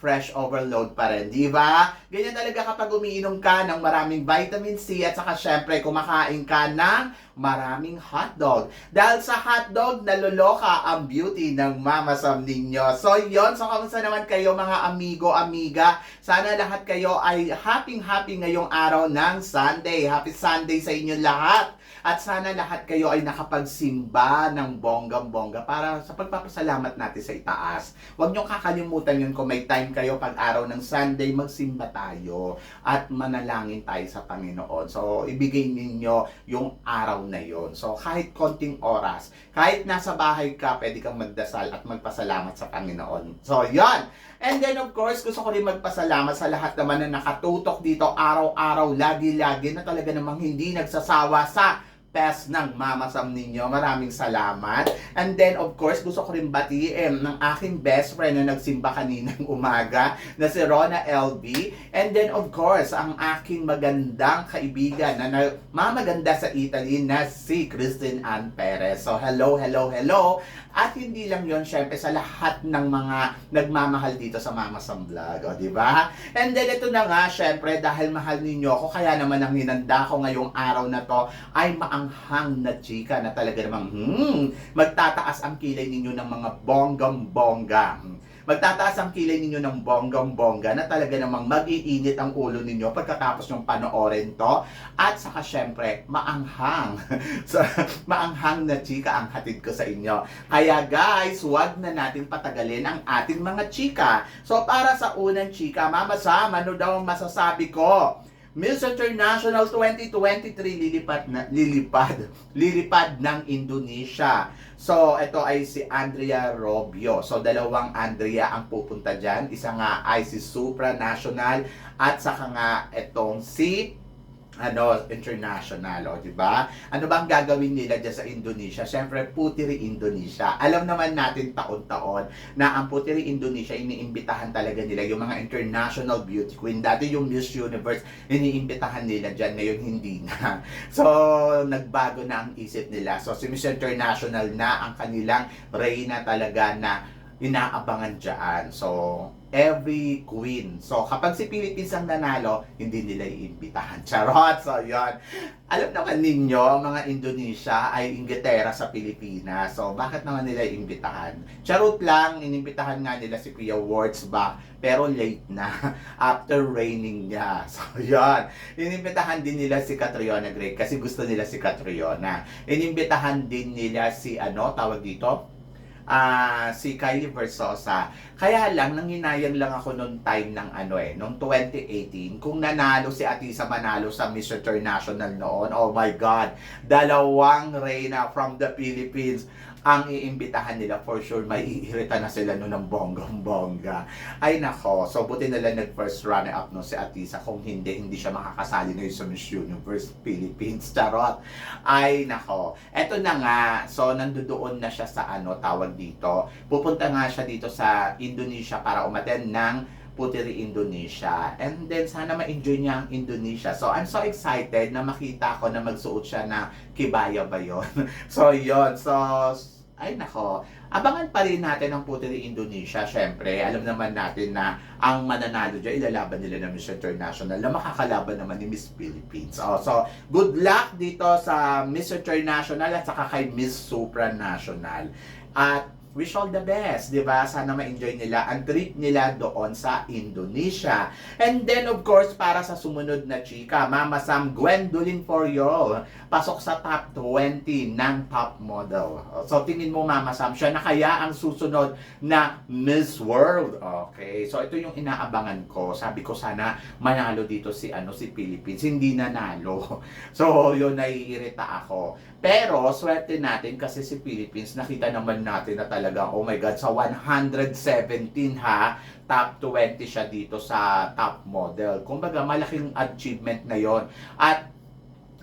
fresh overload pa rin, di ba? Ganyan talaga kapag umiinom ka ng maraming vitamin C at saka syempre kumakain ka ng maraming hotdog. Dahil sa hotdog, naluloka ang beauty ng Mama Sam ninyo. So yon so kamusta naman kayo mga amigo, amiga? Sana lahat kayo ay happy-happy ngayong araw ng Sunday. Happy Sunday sa inyo lahat. At sana lahat kayo ay nakapagsimba ng bonggang-bongga para sa pagpapasalamat natin sa itaas. Huwag niyong kakalimutan yun kung may time kayo pag araw ng Sunday, magsimba tayo at manalangin tayo sa Panginoon. So, ibigay ninyo yung araw na yon. So, kahit konting oras, kahit nasa bahay ka, pwede kang magdasal at magpasalamat sa Panginoon. So, yon. And then, of course, gusto ko rin magpasalamat sa lahat naman na nakatutok dito araw-araw, lagi-lagi na talaga namang hindi nagsasawa sa best ng Mama Sam ninyo. Maraming salamat. And then, of course, gusto ko rin batiin ng aking best friend na nagsimba kaninang umaga na si Rona LB. And then, of course, ang aking magandang kaibigan na, na mamaganda sa Italy na si Christine Ann Perez. So, hello, hello, hello. At hindi lang yon syempre sa lahat ng mga nagmamahal dito sa Mama Sam Vlog. O, di ba? And then, ito na nga, syempre, dahil mahal ninyo ako, kaya naman ang hinanda ko ngayong araw na to ay maanghang na chika na talaga namang, hmm, magtataas ang kilay ninyo ng mga bonggam-bongga. Magtataas ang kilay ninyo ng bonggam-bongga na talaga namang mag-iinit ang ulo ninyo pagkatapos yung panoorin to. At saka syempre, maanghang. so, maanghang na chika ang hatid ko sa inyo. Kaya guys, huwag na natin patagalin ang ating mga chika. So para sa unang chika, Mama Sam, ano daw ang masasabi ko? Miss International 2023 lilipad na lilipad lilipad ng Indonesia. So ito ay si Andrea Robio. So dalawang Andrea ang pupunta diyan. Isa nga ay si Supranational at saka nga itong si ano, international, o, di ba? Ano bang gagawin nila dyan sa Indonesia? Siyempre, Putiri Indonesia. Alam naman natin taon-taon na ang Putiri Indonesia, iniimbitahan talaga nila yung mga international beauty queen. Dati yung Miss Universe, iniimbitahan nila dyan, ngayon hindi na. So, nagbago na ang isip nila. So, si Miss International na ang kanilang reyna talaga na inaabangan dyan. So, every queen. So, kapag si Philippines ang nanalo, hindi nila iimbitahan. Charot! So, yon Alam naman ninyo, ang mga Indonesia ay Inglaterra sa Pilipinas. So, bakit naman nila iimbitahan? Charot lang, inimbitahan nga nila si Kuya Words back, pero late na. After raining niya. So, yon Inimbitahan din nila si Catriona Gray kasi gusto nila si Catriona. Inimbitahan din nila si, ano, tawag dito? Ah si Kylie Versosa. Kaya lang, nanginayang lang ako noong time ng ano eh, noong 2018, kung nanalo si Atisa Manalo sa Miss International noon, oh my God, dalawang reyna from the Philippines ang iimbitahan nila for sure may iirita na sila no ng bonggang-bongga. Ay nako, so buti na lang nag first runner up no si Atisa kung hindi hindi siya makakasali ngayon sa Miss Universe Philippines. Charot. Ay nako. Eto na nga, so nandoon na siya sa ano tawag dito. Pupunta nga siya dito sa Indonesia para umaten ng Puteri Indonesia. And then, sana ma-enjoy niya ang Indonesia. So, I'm so excited na makita ko na magsuot siya na kibaya ba yun? so, yon So, ay nako. Abangan pa rin natin ang Puteri Indonesia. Siyempre, alam naman natin na ang mananalo dyan, ilalaban nila ng Miss International na makakalaban naman ni Miss Philippines. Oh, so, good luck dito sa Miss International at saka kay Miss Supranational. At wish all the best, di ba? Sana ma-enjoy nila ang trip nila doon sa Indonesia. And then, of course, para sa sumunod na chika, Mama Sam Gwendolyn Foriol, pasok sa top 20 ng top model. So, tingin mo, Mama Sam, siya na kaya ang susunod na Miss World. Okay, so ito yung inaabangan ko. Sabi ko sana manalo dito si ano si Philippines. Hindi nanalo. So, yun naiirita ako. Pero, swerte natin kasi si Philippines, nakita naman natin na talaga, oh my God, sa 117 ha, top 20 siya dito sa top model. Kumbaga, malaking achievement na yon At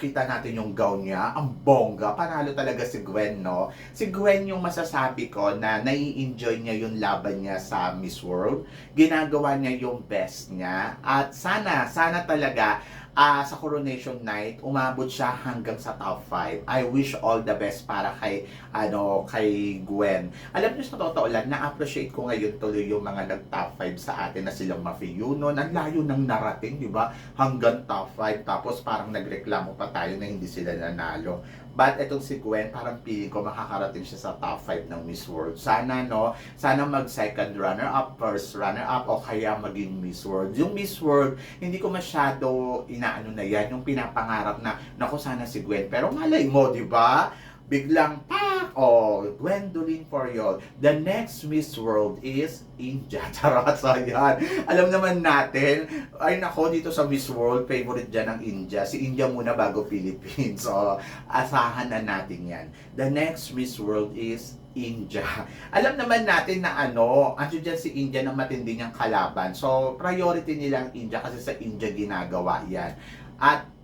kita natin yung gown niya, ang bongga, panalo talaga si Gwen, no? Si Gwen yung masasabi ko na nai-enjoy niya yung laban niya sa Miss World. Ginagawa niya yung best niya. At sana, sana talaga, ah, sa coronation night, umabot siya hanggang sa top 5. I wish all the best para kay, ano, kay Gwen. Alam niyo sa totoo lang, na-appreciate ko ngayon tuloy yung mga nag-top 5 sa atin na silang Mafiyuno. Ang layo ng narating, di ba? Hanggang top 5. Tapos parang nagreklamo pa tayo na hindi sila nanalo. But etong si Gwen, parang pili ko makakarating siya sa top 5 ng Miss World. Sana, no? Sana mag second runner-up, first runner-up, o kaya maging Miss World. Yung Miss World, hindi ko masyado inaano na yan, yung pinapangarap na, naku, sana si Gwen. Pero malay mo, di ba? Biglang, pak! Oh, Gwendolyn Foriol. The next Miss World is India. Charot, yan. Alam naman natin, ay nako, dito sa Miss World, favorite dyan ng India. Si India muna bago Philippines. So, asahan na natin yan. The next Miss World is India. Alam naman natin na ano, ano dyan si India na matindi niyang kalaban. So, priority nilang India kasi sa India ginagawa yan. At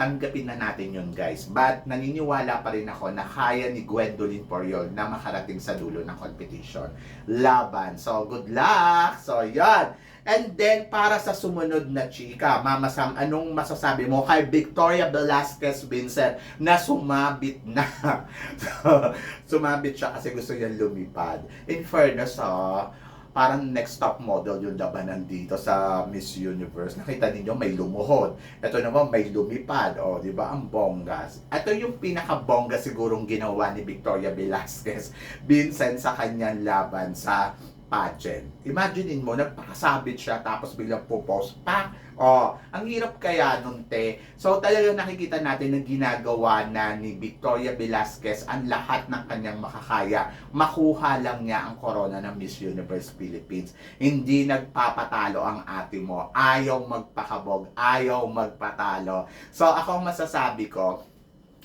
tanggapin na natin yun guys. But naniniwala pa rin ako na kaya ni Gwendolyn Poriol na makarating sa dulo ng competition. Laban. So, good luck! So, yan. And then, para sa sumunod na chika, Mama Sam, anong masasabi mo kay Victoria Velasquez Vincent na sumabit na? sumabit siya kasi gusto niya lumipad. In fairness, ah, parang next top model yung labanan dito sa Miss Universe. Nakita ninyo may lumuhod. Ito naman may lumipad. O, di ba? Ang bongga. Ito yung pinaka-bongga sigurong ginawa ni Victoria Velasquez Vincent sa kanyang laban sa pageant. Imaginein mo, nagpakasabit siya tapos biglang pupost pa. Oh, ang hirap kaya nun, te. So, talagang nakikita natin na ginagawa na ni Victoria Velasquez ang lahat ng kanyang makakaya. Makuha lang niya ang corona ng Miss Universe Philippines. Hindi nagpapatalo ang ate mo. Ayaw magpakabog. Ayaw magpatalo. So, ako ang masasabi ko,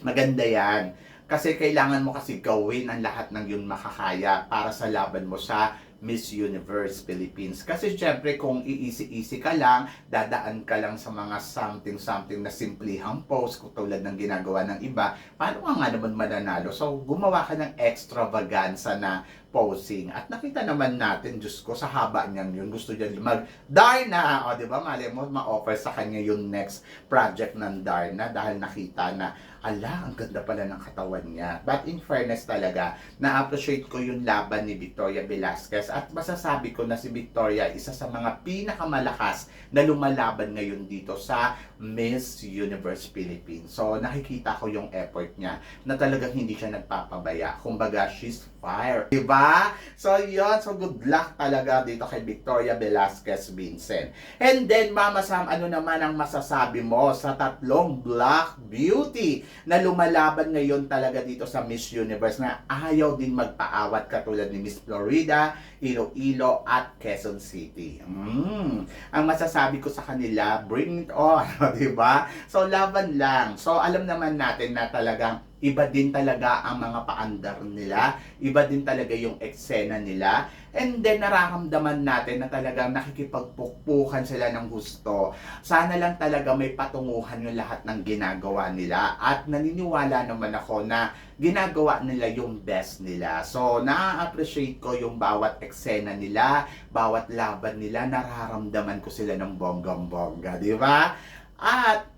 maganda yan. Kasi kailangan mo kasi gawin ang lahat ng yun makakaya para sa laban mo sa Miss Universe Philippines. Kasi syempre kung iisi-isi ka lang, dadaan ka lang sa mga something-something na simplihang post tulad ng ginagawa ng iba, paano ka nga naman mananalo? So gumawa ka ng extravaganza na posing. At nakita naman natin, Diyos ko, sa haba niyan yun, gusto niya mag Darna, o di ba, mali mo, ma-offer sa kanya yung next project ng Darna dahil nakita na, ala, ang ganda pala ng katawan niya. But in fairness talaga, na-appreciate ko yung laban ni Victoria Velasquez at masasabi ko na si Victoria isa sa mga pinakamalakas na lumalaban ngayon dito sa Miss Universe Philippines. So nakikita ko yung effort niya na talagang hindi siya nagpapabaya. Kumbaga, she's fire. Diba? So yun, so good luck talaga dito kay Victoria Velasquez Vincent. And then, Mama Sam, ano naman ang masasabi mo sa tatlong Black Beauty na lumalaban ngayon talaga dito sa Miss Universe na ayaw din magpaawat katulad ni Miss Florida, Iloilo at Quezon City. Mm. Ang masasabi ko sa kanila, bring it on, 'di ba? So laban lang. So alam naman natin na talagang iba din talaga ang mga paandar nila, iba din talaga yung eksena nila, and then nararamdaman natin na talagang nakikipagpukpukan sila ng gusto. Sana lang talaga may patunguhan yung lahat ng ginagawa nila at naniniwala naman ako na ginagawa nila yung best nila. So, na-appreciate ko yung bawat eksena nila, bawat laban nila, nararamdaman ko sila ng bonggang-bongga, di ba? At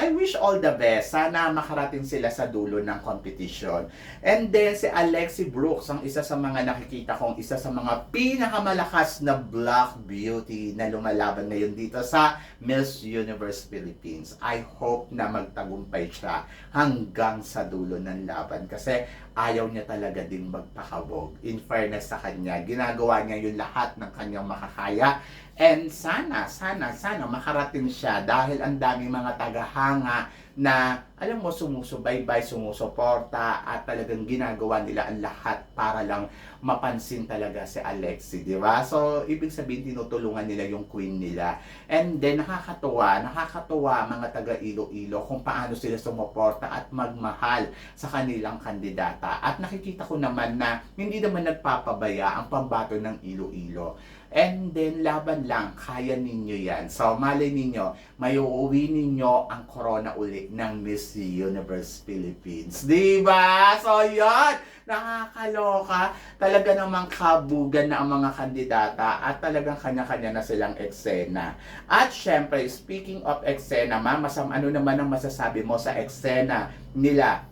I wish all the best. Sana makarating sila sa dulo ng competition. And then si Alexi Brooks, ang isa sa mga nakikita kong isa sa mga pinakamalakas na black beauty na lumalaban ngayon dito sa Miss Universe Philippines. I hope na magtagumpay siya hanggang sa dulo ng laban kasi ayaw niya talaga din magpakabog. In fairness sa kanya, ginagawa niya yung lahat ng kanyang makakaya And sana, sana, sana makarating siya dahil ang daming mga tagahanga na alam mo sumusubaybay, sumusuporta at talagang ginagawa nila ang lahat para lang mapansin talaga si Alexi, di ba? So, ibig sabihin tinutulungan nila yung queen nila. And then nakakatuwa, nakakatuwa mga taga Iloilo kung paano sila sumuporta at magmahal sa kanilang kandidata. At nakikita ko naman na hindi naman nagpapabaya ang pambato ng Iloilo. And then, laban lang, kaya ninyo yan. So, malay ninyo, may uuwi ninyo ang corona uli ng Miss Universe Philippines. Di ba? So, yun! Nakakaloka. Talaga namang kabugan na ang mga kandidata at talagang kanya-kanya na silang eksena. At syempre, speaking of eksena, ma'am, masam ano naman ang masasabi mo sa eksena nila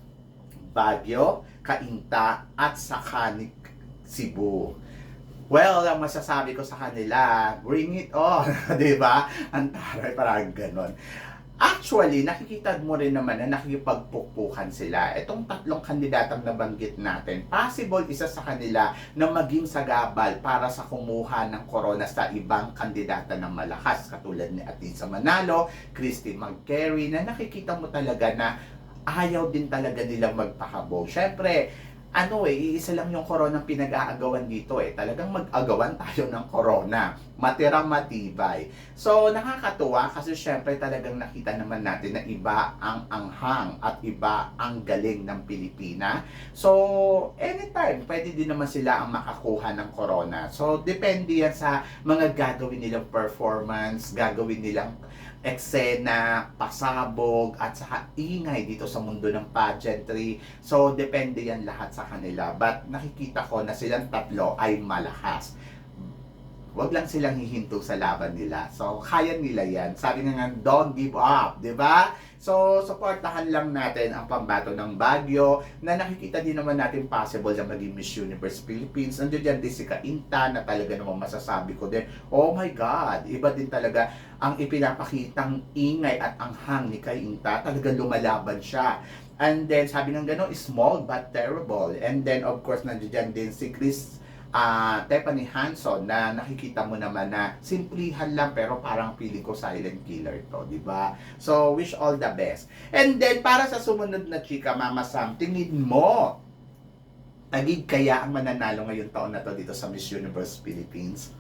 Baguio, Cainta, at Sakanik, Cebu? Well, ang masasabi ko sa kanila, bring it on, di ba? Ang taray, parang ganon. Actually, nakikita mo rin naman na nakikipagpukpukan sila. Itong tatlong kandidatang nabanggit natin, possible isa sa kanila na maging sagabal para sa kumuha ng corona sa ibang kandidata ng malakas, katulad ni Atisa Manalo, Christy McCary, na nakikita mo talaga na ayaw din talaga nilang magpahabog. Siyempre, ano eh, iisa lang yung corona pinag-aagawan dito eh. Talagang mag-agawan tayo ng corona. Matirang matibay. So, nakakatuwa kasi syempre talagang nakita naman natin na iba ang anghang at iba ang galing ng Pilipina. So, anytime, pwede din naman sila ang makakuha ng corona. So, depende yan sa mga gagawin nilang performance, gagawin nilang eksena, pasabog, at saka ingay dito sa mundo ng pageantry. So, depende yan lahat sa kanila. But nakikita ko na silang tatlo ay malakas. Huwag lang silang hihinto sa laban nila. So, kaya nila yan. Sabi nga nga, don't give up, di ba? So, supportahan lang natin ang pambato ng Baguio na nakikita din naman natin possible na maging Miss Universe Philippines. Nandiyan dyan din si Kainta na talaga naman masasabi ko din, oh my God, iba din talaga ang ipinapakitang ingay at anghang ni Kainta. Talagang lumalaban siya. And then, sabi ng gano'n, small but terrible. And then, of course, nandiyan din si Chris ah Tiffany Hanson na nakikita mo naman na simplihan lang pero parang feeling ko silent killer to, di ba? So, wish all the best. And then, para sa sumunod na chika, Mama Sam, tingin mo, tagig kaya ang mananalo ngayong taon na to dito sa Miss Universe Philippines?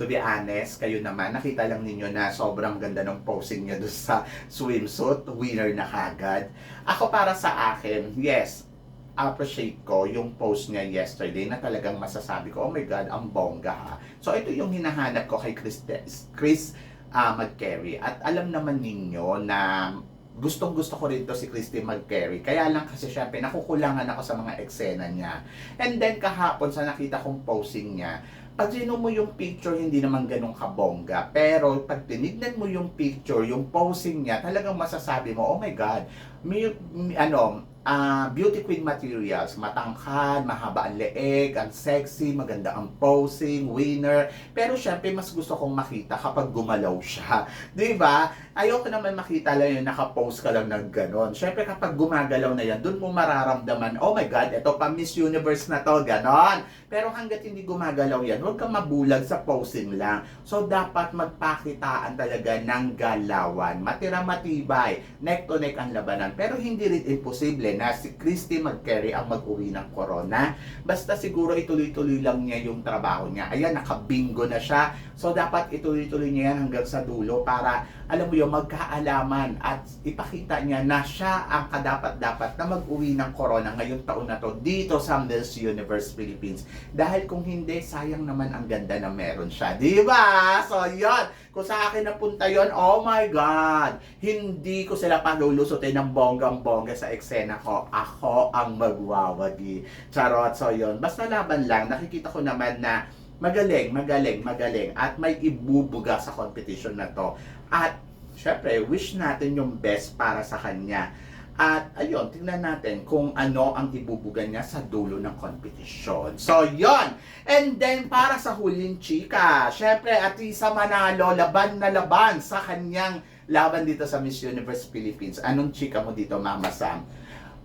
To be honest, kayo naman, nakita lang ninyo na sobrang ganda ng posing niya doon sa swimsuit, winner na kagad. Ako para sa akin, yes, appreciate ko yung post niya yesterday na talagang masasabi ko, oh my God, ang bongga ha. So ito yung hinahanap ko kay Chris, Chris uh, McCary. At alam naman ninyo na gustong gusto ko rin to si Christy McCary. Kaya lang kasi syempre nakukulangan ako sa mga eksena niya. And then kahapon sa nakita kong posing niya, pag sino mo yung picture, hindi naman ganun kabongga. Pero pag tinignan mo yung picture, yung posing niya, talagang masasabi mo, oh my God, may, may ano, ah beauty queen materials, matangkad, mahaba ang leeg, ang sexy, maganda ang posing, winner. Pero syempre, mas gusto kong makita kapag gumalaw siya. Di ba? Ayoko naman makita lang yung nakapost ka lang ng ganon. Syempre, kapag gumagalaw na yan, dun mo mararamdaman, oh my God, ito pa Miss Universe na to, ganon. Pero hanggat hindi gumagalaw yan, huwag kang mabulag sa posing lang. So, dapat magpakitaan talaga ng galawan. Matira matibay, neck to neck ang labanan. Pero hindi rin imposible na si Christy McCary ang mag-uwi ng corona. Basta siguro ituloy-tuloy lang niya yung trabaho niya. Ayan, nakabingo na siya. So, dapat ituloy-tuloy niya yan hanggang sa dulo para, alam mo yung magkaalaman at ipakita niya na siya ang kadapat-dapat na mag-uwi ng corona ngayong taon na to dito sa Miss Universe Philippines. Dahil kung hindi, sayang naman ang ganda na meron siya. Di ba? So, yun. Kung sa akin napunta yon oh my God! Hindi ko sila palulusutin ng bonggang-bongga sa eksena ko. Ako ang magwawagi. Charot. So, yun. Basta laban lang. Nakikita ko naman na magaling, magaling, magaling. At may ibubuga sa competition na to. At, syempre, wish natin yung best para sa kanya. At ayun, tingnan natin kung ano ang ibubugan niya sa dulo ng competition. So, yon And then, para sa huling chika, syempre, Atisa Manalo, laban na laban sa kanyang laban dito sa Miss Universe Philippines. Anong chika mo dito, Mama Sam?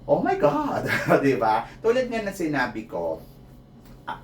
Oh my God! ba? Tulad nga na sinabi ko,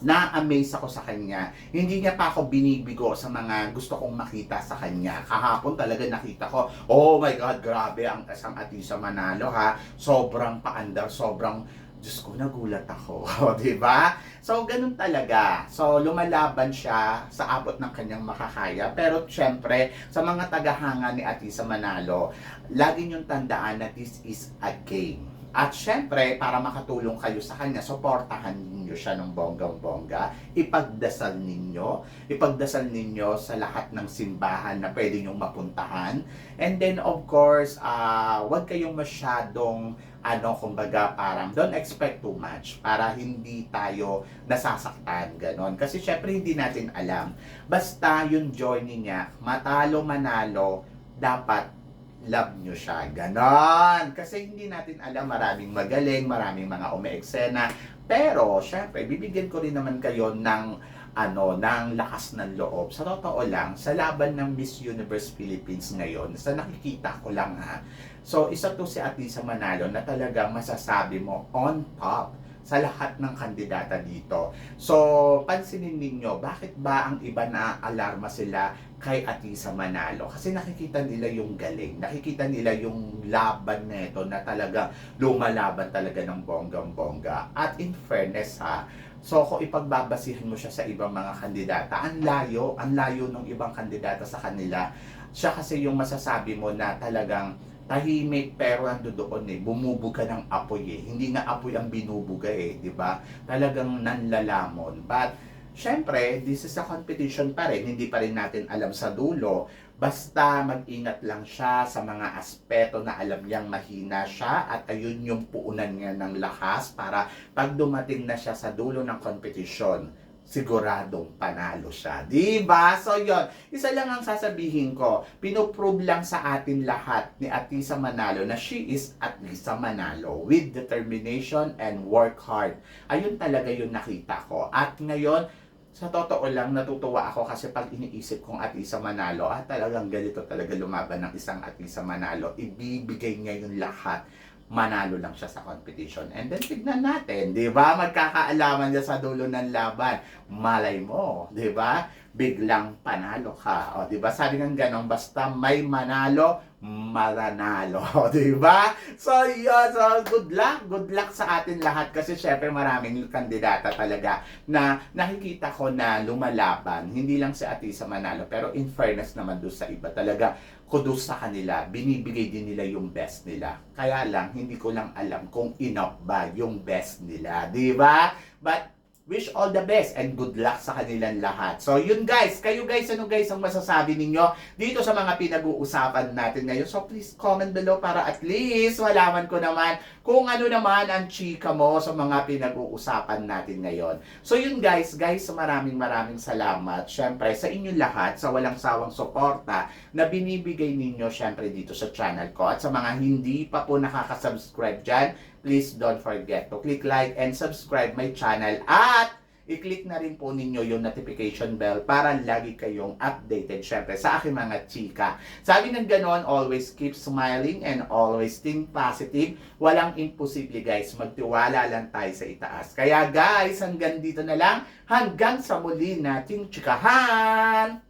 na-amaze ako sa kanya. Hindi niya pa ako binibigo sa mga gusto kong makita sa kanya. Kahapon talaga nakita ko, oh my God, grabe ang isang Atisa Manalo ha. Sobrang paandar, sobrang Diyos ko, nagulat ako. di ba? So, ganun talaga. So, lumalaban siya sa abot ng kanyang makakaya. Pero, syempre, sa mga tagahanga ni Atisa Manalo, lagi niyong tandaan na this is a game. At syempre, para makatulong kayo sa kanya, suportahan ninyo siya ng bonggang-bongga. Ipagdasal ninyo. Ipagdasal ninyo sa lahat ng simbahan na pwede nyong mapuntahan. And then, of course, ah wag kayong masyadong ano, kumbaga, parang don't expect too much para hindi tayo nasasaktan, ganon. Kasi syempre, hindi natin alam. Basta yung journey niya, matalo, manalo, dapat love nyo siya. Ganon. Kasi hindi natin alam, maraming magaling, maraming mga umeeksena. Pero, syempre, bibigyan ko rin naman kayo ng ano, ng lakas ng loob. Sa totoo lang, sa laban ng Miss Universe Philippines ngayon, sa nakikita ko lang ha, so isa to si Atisa Manalo na talagang masasabi mo on top sa lahat ng kandidata dito. So, pansinin ninyo, bakit ba ang iba na alarma sila kay Atisa Manalo? Kasi nakikita nila yung galing, nakikita nila yung laban nito na talaga lumalaban talaga ng bonggang-bongga. At in fairness ha, So kung ipagbabasihan mo siya sa ibang mga kandidata, ang layo, ang layo ng ibang kandidata sa kanila. Siya kasi yung masasabi mo na talagang tahimik pero ando doon eh, bumubuga ng apoy eh. Hindi nga apoy ang binubuga eh, di ba? Talagang nanlalamon. But, syempre, this is a competition pa rin. Hindi pa rin natin alam sa dulo. Basta mag-ingat lang siya sa mga aspeto na alam niyang mahina siya at ayun yung puunan niya ng lakas para pag dumating na siya sa dulo ng competition, siguradong panalo siya. Di ba? So yon isa lang ang sasabihin ko. Pinoprove lang sa atin lahat ni Atisa Manalo na she is Atisa Manalo with determination and work hard. Ayun talaga yung nakita ko. At ngayon, sa totoo lang, natutuwa ako kasi pag iniisip kong Atisa Manalo, ah talagang ganito talaga lumaban ng isang Atisa Manalo. Ibibigay niya yung lahat manalo lang siya sa competition. And then tignan natin, 'di ba? Magkakaalaman niya sa dulo ng laban. Malay mo, 'di ba? Biglang panalo ka. O, 'di ba? Sabi ng ganun, basta may manalo, maranalo, 'di ba? So, yun. So, good luck. Good luck sa atin lahat kasi syempre maraming kandidata talaga na nakikita ko na lumalaban. Hindi lang si Atisa Manalo, pero in fairness naman doon sa iba talaga kudos sa kanila, binibigay din nila yung best nila. Kaya lang, hindi ko lang alam kung enough ba yung best nila. Di ba? But, wish all the best and good luck sa kanilang lahat. So, yun guys. Kayo guys, ano guys ang masasabi ninyo dito sa mga pinag-uusapan natin ngayon? So, please comment below para at least malaman ko naman kung ano naman ang chika mo sa mga pinag-uusapan natin ngayon. So, yun guys. Guys, maraming maraming salamat. Syempre, sa inyong lahat, sa walang sawang suporta na binibigay ninyo syempre dito sa channel ko. At sa mga hindi pa po nakaka-subscribe dyan, please don't forget to click like and subscribe my channel at i-click na rin po ninyo yung notification bell para lagi kayong updated syempre sa aking mga chika. Sabi ng ganon, always keep smiling and always think positive. Walang imposible guys, magtiwala lang tayo sa itaas. Kaya guys, hanggang dito na lang, hanggang sa muli nating chikahan!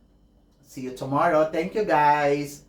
See you tomorrow. Thank you guys!